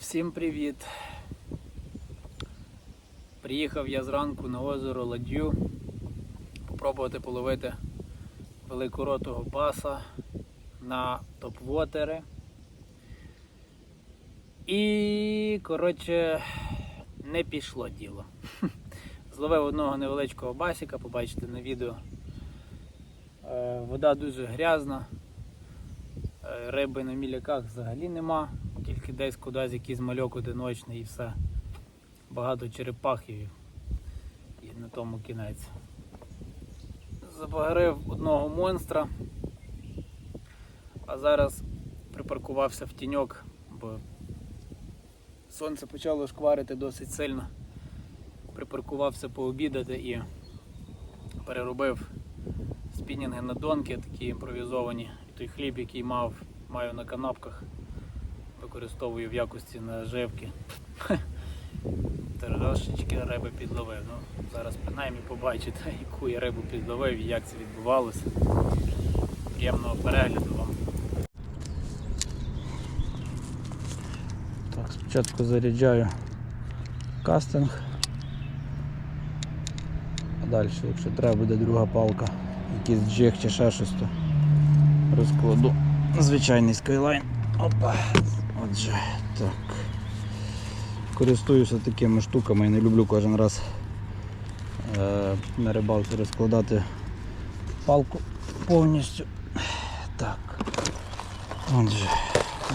Всім привіт! Приїхав я зранку на озеро Ладью попробувати половити великоротого баса на топ-вотери. І, коротше, не пішло діло. Зловив одного невеличкого басіка, побачите на відео. Е, Вода дуже грязна. Е, Риби на міляках взагалі нема, тільки десь кудись якийсь мальок одиночний і все. Багато черепахів і на тому кінець. Забагрив одного монстра, а зараз припаркувався в тіньок, бо сонце почало шкварити досить сильно. Припаркувався пообідати і переробив спінінги на донки, такі імпровізовані. І той хліб, який мав, маю на канапках, використовую в якості наживки. Трошечки риби підловив. Ну, зараз принаймні побачите, яку я рибу підловив і як це відбувалося. Приємного перегляду вам. Так, спочатку заряджаю кастинг. А далі, якщо треба буде друга палка, якийсь джиг чи ще щось, то розкладу звичайний скайлайн. Опа. Отже, так. Користуюся такими штуками і не люблю кожен раз е, на рибалці розкладати палку повністю. Так. Отже,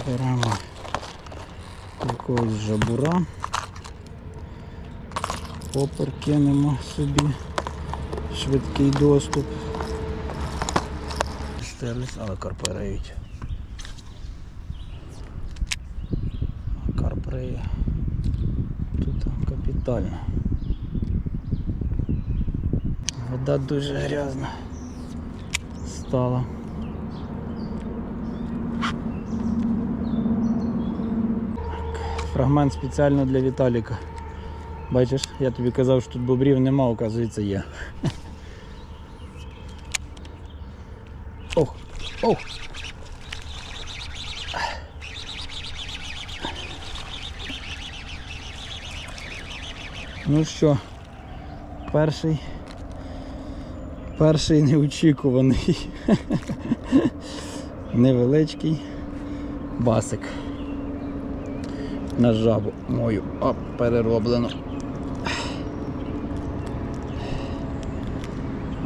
беремо якогось жабура. Попер кинемо собі. Швидкий доступ. Стерлись, але карпи риють. Риє. Тут капітально. Вода дуже грязна стала. Фрагмент спеціально для Віталіка. Бачиш, я тобі казав, що тут бобрів нема, оказується є. Ну що, перший, перший неочікуваний, невеличкий басик на жабу мою Оп, перероблено.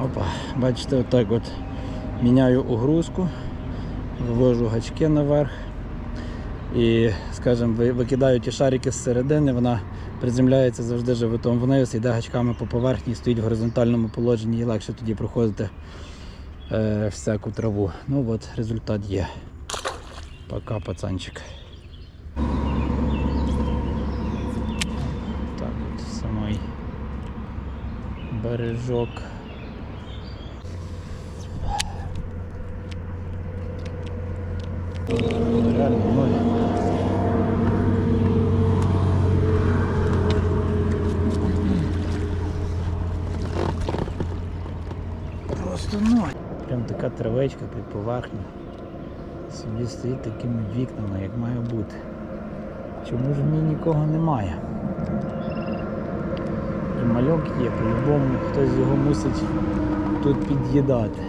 Опа, бачите, отак от міняю угрузку, вивожу гачки наверх і, скажімо, ви- викидаю ті шарики з середини, вона приземляється завжди животом вниз, йде гачками по поверхні, стоїть в горизонтальному положенні і легше тоді проходити е, всяку траву. Ну от, результат є. Пока, пацанчик. Так от самий бережок. Реально така травичка під поверхню. Собі стоїть такими вікнами, як має бути. Чому ж в ній нікого немає? І мальок є, по-любому хтось його мусить тут під'їдати.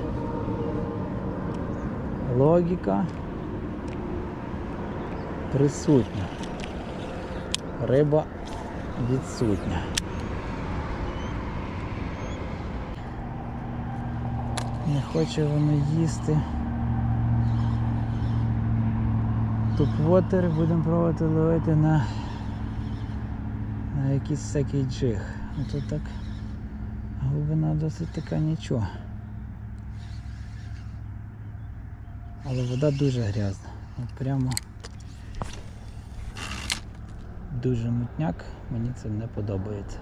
Логіка присутня. Риба відсутня. Не хоче воно їсти. Топ-вотер будемо пробувати ловити на, на якийсь всякий джиг. Ну тут так глибина досить така нічого. Але вода дуже грязна. От прямо дуже мутняк, мені це не подобається.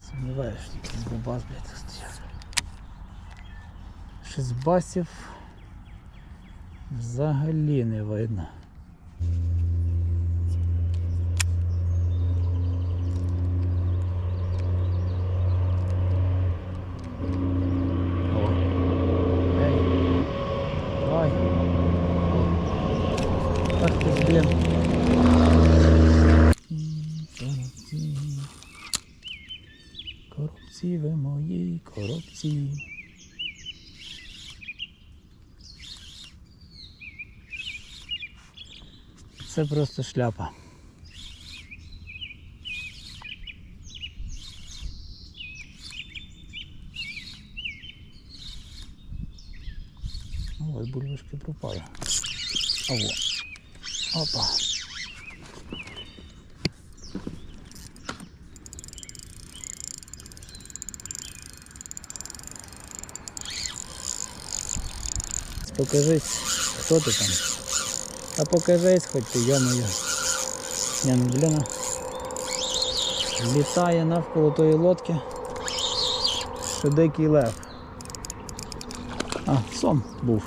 Сумніваюся, що якийсь бабас, блядь, стояв. Шість басів взагалі не видно. Корупції ви мої, корупції. Це просто шляпа. Ось бульбашки пропали. Аво. Опа. Покажись, хто ти там? А покажись хоч ти. Ні, ну блін. Літає навколо тої лодки. Що дикий лев. А, сом був.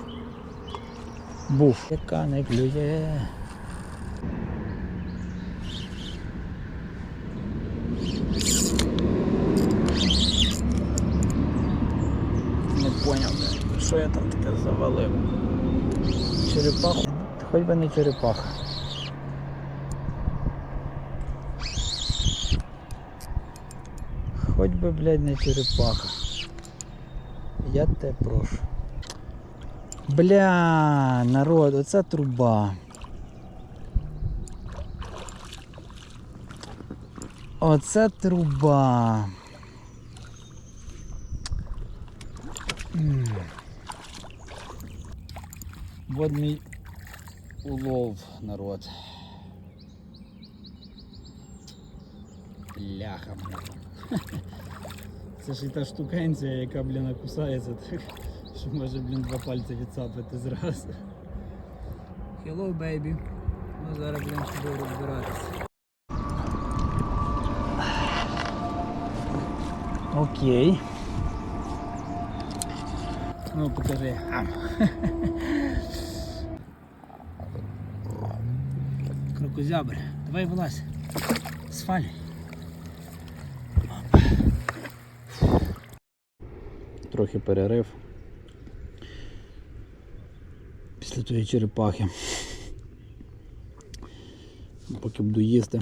Був. Яка не клює. Не поняв, що я там таке завалив. Черепаху. Хоч би не черепаха. Хоч би, блядь, не черепаха. Я тебе прошу. Бля, народ, оце труба. Оце труба. М. Вот мій улов, народ. Ляха, блін. Це ж і та штукенція, яка, блін, кусається так, що може, блін, два пальці відцапати зразу. Hello, baby. Ну зараз, блін, з тобою розбиратися. Окей. Ну, покажи. Ам. Давай вилазь. Сфаль. Трохи перерив. Після тої черепахи. Поки буду їсти.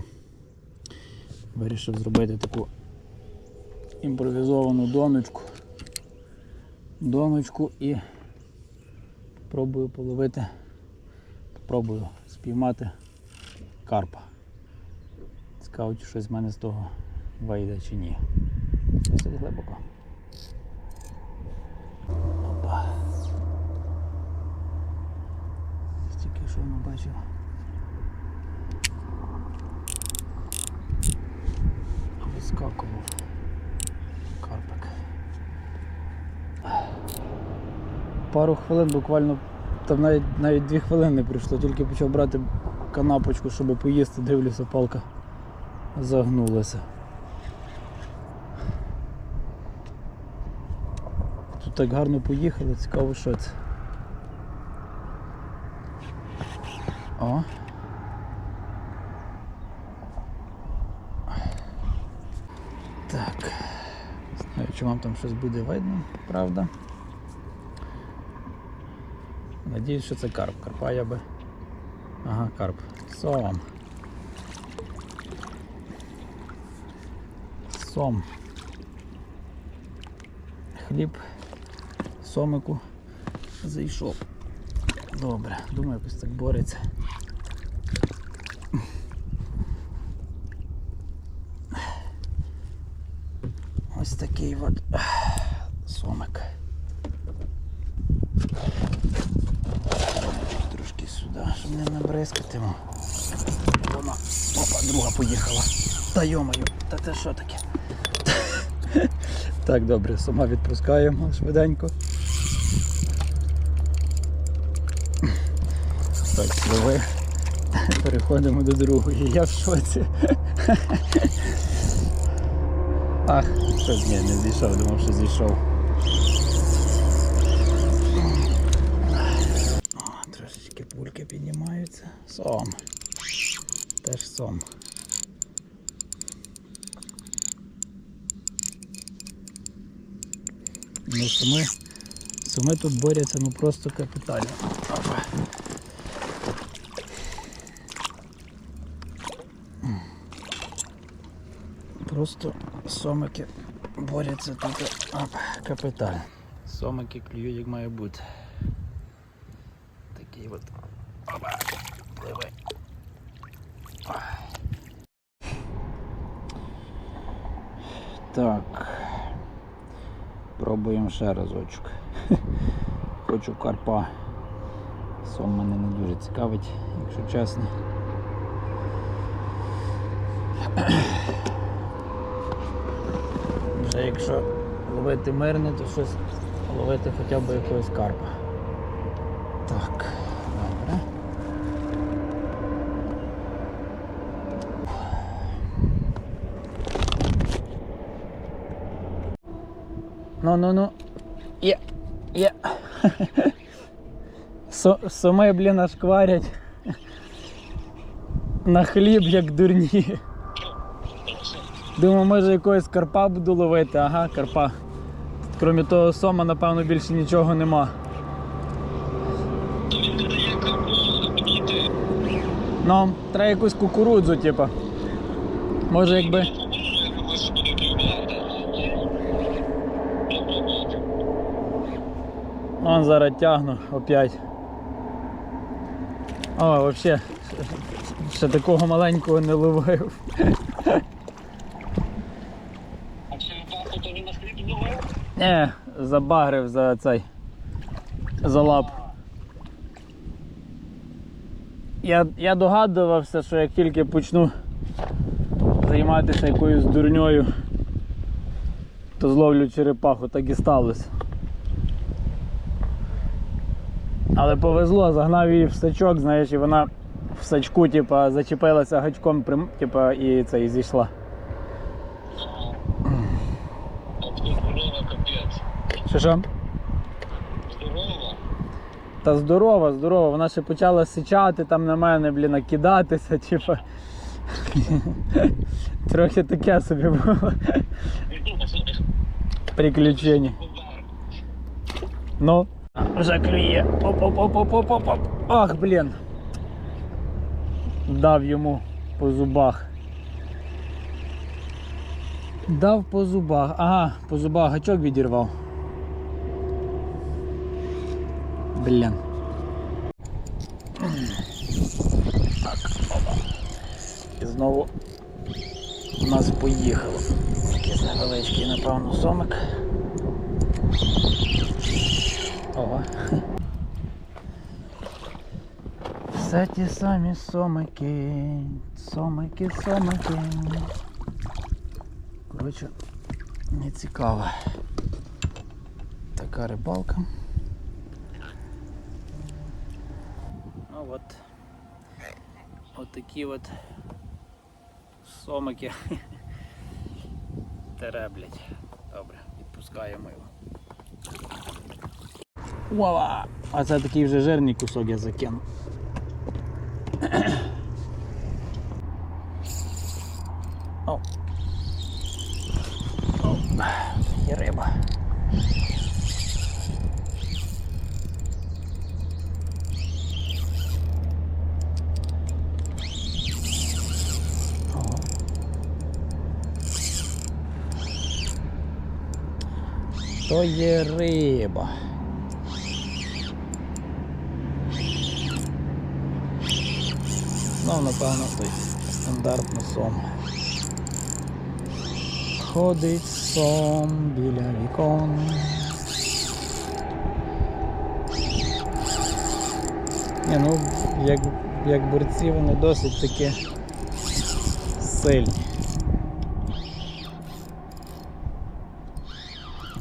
Вирішив зробити таку імпровізовану доночку. Доночку і пробую половити, спробую спіймати карпа. Цікаво, чи щось в мене з того вийде чи ні. Досить глибоко. Опа. Тільки що не бачив. Вискакував карпик. Пару хвилин буквально, там навіть навіть дві хвилини не пройшло, тільки почав брати канапочку, щоб поїсти, дивлюся, палка загнулася. Тут так гарно поїхали, цікаво, що це. О. Так. Знаю, чи вам там щось буде видно, правда. Надіюсь, що це карп. Карпа я би. Ага, карп. Сом. Сом. Хліб. Сомику зайшов. Добре, думаю, якось так бореться. Ось такий от сомик. Сюди, щоб не набризкати. Вона. Опа, друга поїхала. Та йомаю, та це що таке? Так, добре, сама відпускаємо швиденько. Так, пливи. Переходимо до другої. Я в шоці. Ах, щось ні, не зійшов, думав, що зійшов. трошечки пульки піднімаються. Сом. Теж сом. Ну, суми, суми тут борються ну просто капітально. Опа. Просто сомики борються тут оп, капітально. Сомики клюють як має бути. Такий от. Так. Пробуємо ще разочок. Хочу карпа. Сом мене не дуже цікавить, якщо чесно. Вже якщо ловити мирне, то щось ловити хоча б якогось карпа. Так, добре. Ну, ну, ну. Є, є. Со, соми, блін, аж кварять. На хліб, як дурні. Думаю, може якогось карпа буду ловити, ага, карпа. Крім того сома, напевно, більше нічого нема. Ну, треба якусь кукурудзу, типа. Може якби. Ось буде клювати. Он зараз тягну опять. О, вообще. Ще такого маленького не ловив. А чи то він на хліб зловив? Не, забагрив за цей. За лап. Я, я догадувався, що як тільки почну займатися якоюсь дурньою, то зловлю черепаху, так і сталося. Але повезло, загнав її в сачок, знаєш, і вона в сачку, типа, зачепилася гачком, типа, і це і зійшла. Здорова капець. Що? Здорова? Та здорова, здорова. Вона ще почала сичати там на мене, блін, а кидатися, типа. Трохи таке собі було приключення. Ну, вже клює. Оп-оп-оп-оп-оп-оп. Ах, блін. Дав йому по зубах. Дав по зубах. Ага, по зубах гачок відірвав. Блін. Так, опа. І знову у нас поїхало. Такий невеличкий, напевно, сомик. Ого. Все ті самі сомики. Сомики, сомики. Коротше, не цікаво. Така рибалка. Ну от. От такі от сомики тереблять. Добре, відпускаємо його. Вова! А це такий вже жирний кусок я закинув. О. О, є риба. То є риба. Ну, напевно, той стандартно сом. Ходить сом біля вікон. Ні, ну, як, як борці вони досить таки сильні.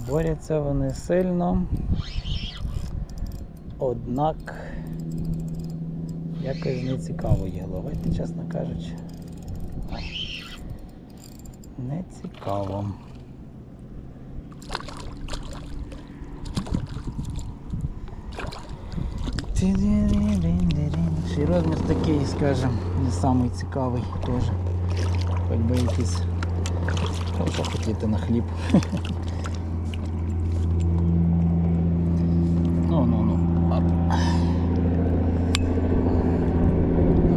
Борються вони сильно, однак якось не цікаво їх ловити, чесно кажучи. Не цікаво. Ще розмір такий, скажем, не самий цікавий теж. Хоч би якийсь. Ну, що хотіти на хліб. Ну, ну, ну, ладно.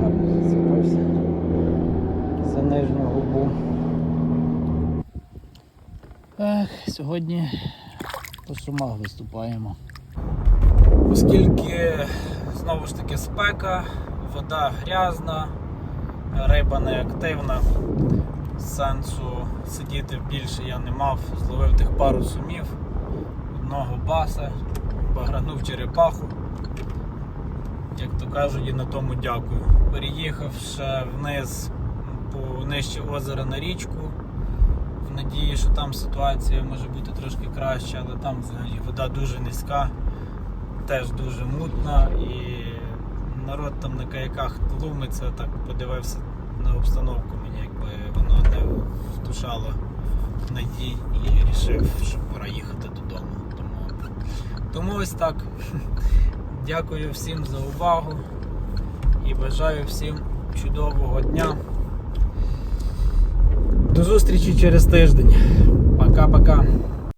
Гарно зацепився за нижню губу. Ех, сьогодні по сумах виступаємо. Оскільки знову ж таки спека, вода грязна, риба не активна, сенсу сидіти більше я не мав, зловив тих пару сумів, одного баса, багранув черепаху. Як то кажуть, і на тому дякую. Переїхав ще вниз по нижче озера на річку. Надії, що там ситуація може бути трошки краща, але там взагалі вода дуже низька, теж дуже мутна і народ там на каяках тлумиться, так подивився на обстановку, мені якби воно не вдушало надій і вирішив, що пора їхати додому. Тому, тому ось так. Дякую всім за увагу і бажаю всім чудового дня. До зустрічі через тиждень. Пока-пока.